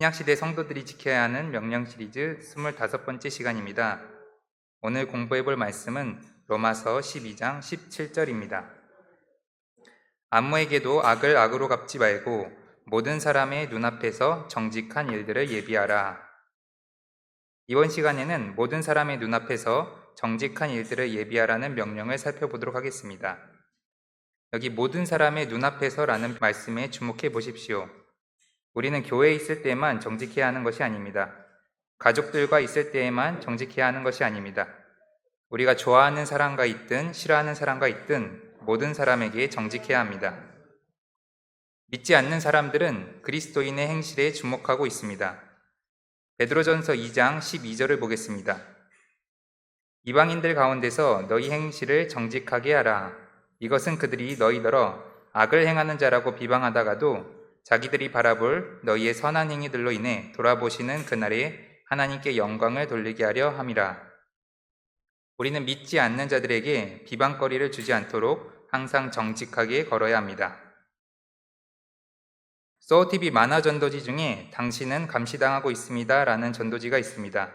신약시대 성도들이 지켜야 하는 명령 시리즈 25번째 시간입니다. 오늘 공부해 볼 말씀은 로마서 12장 17절입니다. 아무에게도 악을 악으로 갚지 말고 모든 사람의 눈앞에서 정직한 일들을 예비하라. 이번 시간에는 모든 사람의 눈앞에서 정직한 일들을 예비하라는 명령을 살펴보도록 하겠습니다. 여기 모든 사람의 눈앞에서라는 말씀에 주목해 보십시오. 우리는 교회에 있을 때만 정직해야 하는 것이 아닙니다. 가족들과 있을 때에만 정직해야 하는 것이 아닙니다. 우리가 좋아하는 사람과 있든 싫어하는 사람과 있든 모든 사람에게 정직해야 합니다. 믿지 않는 사람들은 그리스도인의 행실에 주목하고 있습니다. 베드로전서 2장 12절을 보겠습니다. 이방인들 가운데서 너희 행실을 정직하게 하라. 이것은 그들이 너희더러 악을 행하는 자라고 비방하다가도 자기들이 바라볼 너희의 선한 행위들로 인해 돌아보시는 그날에 하나님께 영광을 돌리게 하려 함이라. 우리는 믿지 않는 자들에게 비방거리를 주지 않도록 항상 정직하게 걸어야 합니다. 소우TV 만화 전도지 중에 당신은 감시당하고 있습니다 라는 전도지가 있습니다.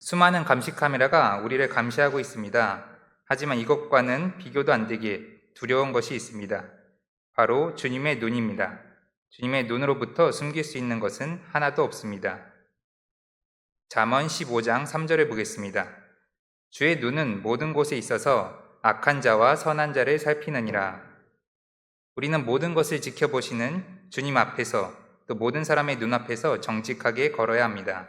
수많은 감시 카메라가 우리를 감시하고 있습니다. 하지만 이것과는 비교도 안 되게 두려운 것이 있습니다. 바로 주님의 눈입니다. 주님의 눈으로부터 숨길 수 있는 것은 하나도 없습니다. 잠언 15장 3절을 보겠습니다. 주의 눈은 모든 곳에 있어서 악한 자와 선한 자를 살피느니라. 우리는 모든 것을 지켜보시는 주님 앞에서 또 모든 사람의 눈앞에서 정직하게 걸어야 합니다.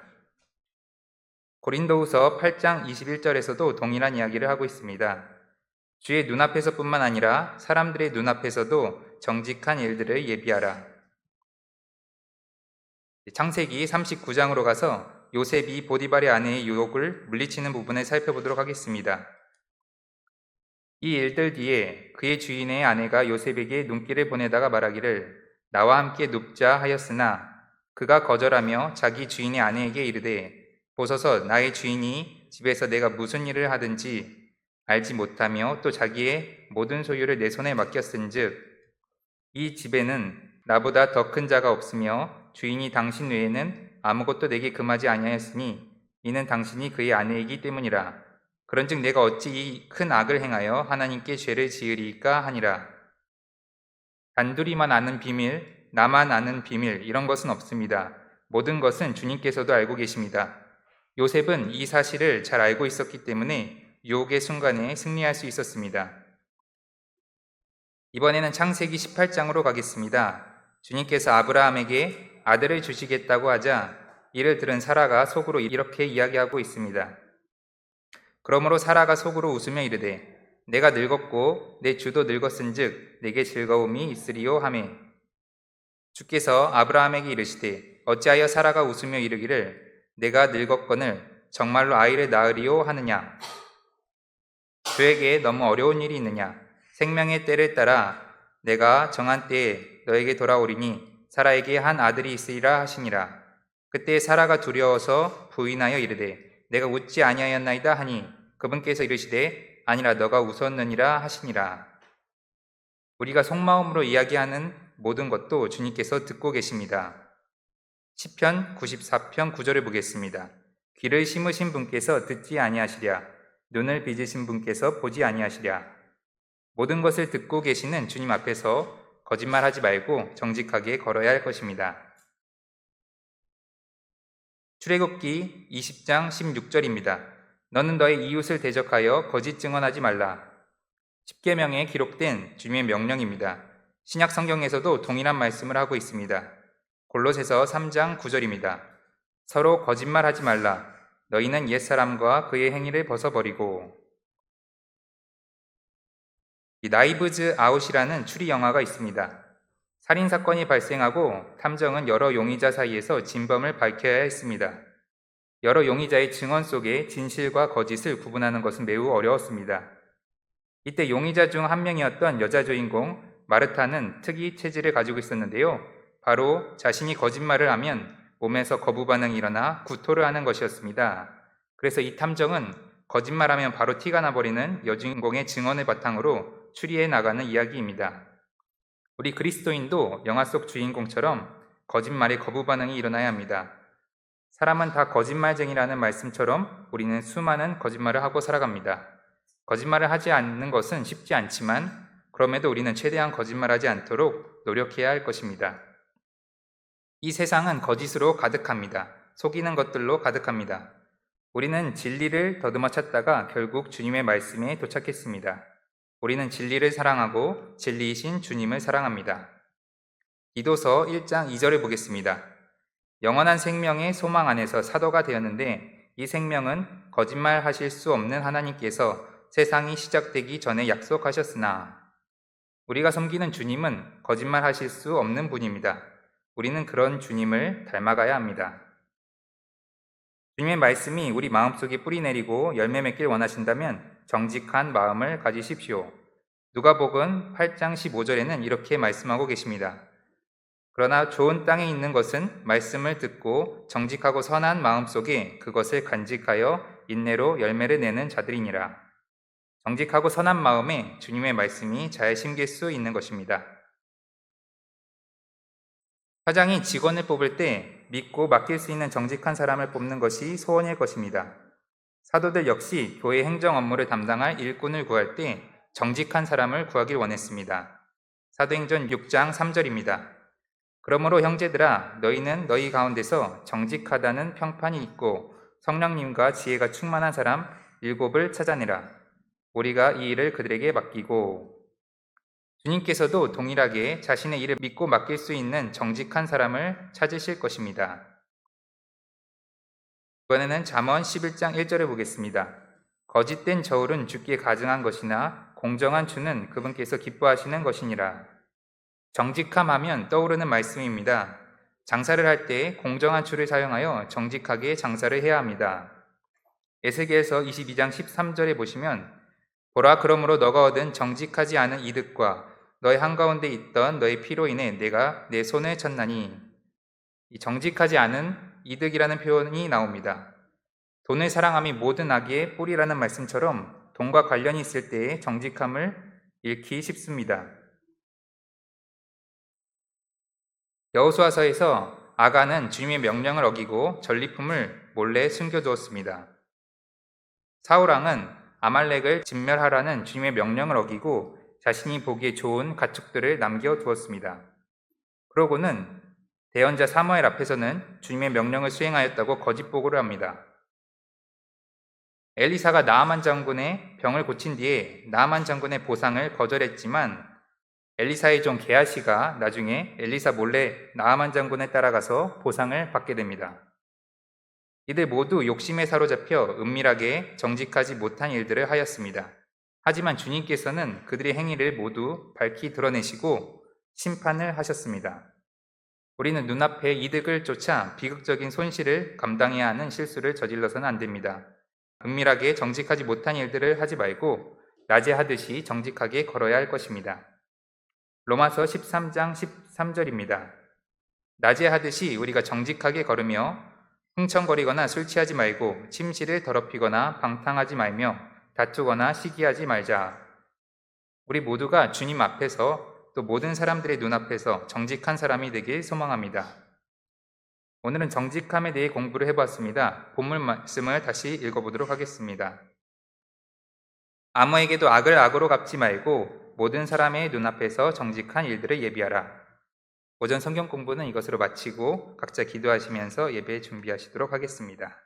고린도후서 8장 21절에서도 동일한 이야기를 하고 있습니다. 주의 눈앞에서뿐만 아니라 사람들의 눈앞에서도 정직한 일들을 예비하라. 창세기 39장으로 가서 요셉이 보디발의 아내의 유혹을 물리치는 부분을 살펴보도록 하겠습니다. 이 일들 뒤에 그의 주인의 아내가 요셉에게 눈길을 보내다가 말하기를 나와 함께 눕자 하였으나 그가 거절하며 자기 주인의 아내에게 이르되 보소서 나의 주인이 집에서 내가 무슨 일을 하든지 알지 못하며 또 자기의 모든 소유를 내 손에 맡겼은즉 이 집에는 나보다 더 큰 자가 없으며 주인이 당신 외에는 아무것도 내게 금하지 아니하였으니 이는 당신이 그의 아내이기 때문이라. 그런즉 내가 어찌 이 큰 악을 행하여 하나님께 죄를 지으리까 하니라. 단둘이만 아는 비밀 나만 아는 비밀 이런 것은 없습니다. 모든 것은 주님께서도 알고 계십니다. 요셉은 이 사실을 잘 알고 있었기 때문에 유혹의 순간에 승리할 수 있었습니다. 이번에는 창세기 18장으로 가겠습니다. 주님께서 아브라함에게 아들을 주시겠다고 하자 이를 들은 사라가 속으로 이렇게 이야기하고 있습니다. 그러므로 사라가 속으로 웃으며 이르되 내가 늙었고 내 주도 늙었은즉 내게 즐거움이 있으리요 하매 주께서 아브라함에게 이르시되 어찌하여 사라가 웃으며 이르기를 내가 늙었거늘 정말로 아이를 낳으리요 하느냐 주에게 너무 어려운 일이 있느냐 생명의 때를 따라 내가 정한 때에 너에게 돌아오리니 사라에게 한 아들이 있으리라 하시니라 그때 사라가 두려워서 부인하여 이르되 내가 웃지 아니하였나이다 하니 그분께서 이르시되 아니라 너가 웃었느니라 하시니라 우리가 속마음으로 이야기하는 모든 것도 주님께서 듣고 계십니다. 10편 94편 9절을 보겠습니다. 귀를 심으신 분께서 듣지 아니하시랴 눈을 빚으신 분께서 보지 아니하시랴 모든 것을 듣고 계시는 주님 앞에서 거짓말하지 말고 정직하게 걸어야 할 것입니다. 출애굽기 20장 16절입니다. 너는 너의 이웃을 대적하여 거짓 증언하지 말라. 10계명에 기록된 주님의 명령입니다. 신약 성경에서도 동일한 말씀을 하고 있습니다. 골로새서 3장 9절입니다. 서로 거짓말하지 말라. 너희는 옛사람과 그의 행위를 벗어버리고 이 나이브즈 아웃이라는 추리 영화가 있습니다. 살인 사건이 발생하고 탐정은 여러 용의자 사이에서 진범을 밝혀야 했습니다. 여러 용의자의 증언 속에 진실과 거짓을 구분하는 것은 매우 어려웠습니다. 이때 용의자 중 한 명이었던 여자 주인공 마르타는 특이 체질을 가지고 있었는데요. 바로 자신이 거짓말을 하면 몸에서 거부 반응이 일어나 구토를 하는 것이었습니다. 그래서 이 탐정은 거짓말하면 바로 티가 나버리는 여주인공의 증언을 바탕으로 추리해 나가는 이야기입니다. 우리 그리스도인도 영화 속 주인공처럼 거짓말에 거부 반응이 일어나야 합니다. 사람은 다 거짓말쟁이라는 말씀처럼 우리는 수많은 거짓말을 하고 살아갑니다. 거짓말을 하지 않는 것은 쉽지 않지만 그럼에도 우리는 최대한 거짓말하지 않도록 노력해야 할 것입니다. 이 세상은 거짓으로 가득합니다. 속이는 것들로 가득합니다. 우리는 진리를 더듬어 찾다가 결국 주님의 말씀에 도착했습니다. 우리는 진리를 사랑하고 진리이신 주님을 사랑합니다. 기도서 1장 2절을 보겠습니다. 영원한 생명의 소망 안에서 사도가 되었는데 이 생명은 거짓말 하실 수 없는 하나님께서 세상이 시작되기 전에 약속하셨으나 우리가 섬기는 주님은 거짓말 하실 수 없는 분입니다. 우리는 그런 주님을 닮아가야 합니다. 주님의 말씀이 우리 마음속에 뿌리 내리고 열매 맺길 원하신다면 정직한 마음을 가지십시오. 누가복음 8장 15절에는 이렇게 말씀하고 계십니다. 그러나 좋은 땅에 있는 것은 말씀을 듣고 정직하고 선한 마음 속에 그것을 간직하여 인내로 열매를 내는 자들이니라. 정직하고 선한 마음에 주님의 말씀이 잘 심길 수 있는 것입니다. 사장이 직원을 뽑을 때 믿고 맡길 수 있는 정직한 사람을 뽑는 것이 소원일 것입니다. 사도들 역시 교회 행정 업무를 담당할 일꾼을 구할 때 정직한 사람을 구하길 원했습니다. 사도행전 6장 3절입니다. 그러므로 형제들아 너희는 너희 가운데서 정직하다는 평판이 있고 성령님과 지혜가 충만한 사람 일곱을 찾아내라. 우리가 이 일을 그들에게 맡기고 주님께서도 동일하게 자신의 일을 믿고 맡길 수 있는 정직한 사람을 찾으실 것입니다. 이번에는 잠언 11장 1절을 보겠습니다. 거짓된 저울은 주께 가증한 것이나 공정한 주는 그분께서 기뻐하시는 것이니라. 정직함 하면 떠오르는 말씀입니다. 장사를 할 때 공정한 추를 사용하여 정직하게 장사를 해야 합니다. 에스겔서 22장 13절에 보시면 보라 그러므로 너가 얻은 정직하지 않은 이득과 너의 한가운데 있던 너의 피로 인해 내가 내 손을 쳤나니 이 정직하지 않은 이득이라는 표현이 나옵니다. 돈을 사랑함이 모든 악의 뿌리라는 말씀처럼 돈과 관련이 있을 때의 정직함을 잃기 쉽습니다. 여호수아서에서 아가는 주님의 명령을 어기고 전리품을 몰래 숨겨두었습니다. 사우랑은 아말렉을 진멸하라는 주님의 명령을 어기고 자신이 보기에 좋은 가축들을 남겨두었습니다. 그러고는 대언자 사무엘 앞에서는 주님의 명령을 수행하였다고 거짓 보고를 합니다. 엘리사가 나아만 장군의 병을 고친 뒤에 나아만 장군의 보상을 거절했지만 엘리사의 종 게하시가 나중에 엘리사 몰래 나아만 장군에 따라가서 보상을 받게 됩니다. 이들 모두 욕심에 사로잡혀 은밀하게 정직하지 못한 일들을 하였습니다. 하지만 주님께서는 그들의 행위를 모두 밝히 드러내시고 심판을 하셨습니다. 우리는 눈앞에 이득을 쫓아 비극적인 손실을 감당해야 하는 실수를 저질러서는 안 됩니다. 은밀하게 정직하지 못한 일들을 하지 말고 낮에 하듯이 정직하게 걸어야 할 것입니다. 로마서 13장 13절입니다. 낮에 하듯이 우리가 정직하게 걸으며 흥청거리거나 술 취하지 말고 침실을 더럽히거나 방탕하지 말며 다투거나 시기하지 말자. 우리 모두가 주님 앞에서 또 모든 사람들의 눈앞에서 정직한 사람이 되길 소망합니다. 오늘은 정직함에 대해 공부를 해보았습니다. 본문 말씀을 다시 읽어보도록 하겠습니다. 아무에게도 악을 악으로 갚지 말고 모든 사람의 눈앞에서 정직한 일들을 예비하라. 오전 성경 공부는 이것으로 마치고 각자 기도하시면서 예배 준비하시도록 하겠습니다.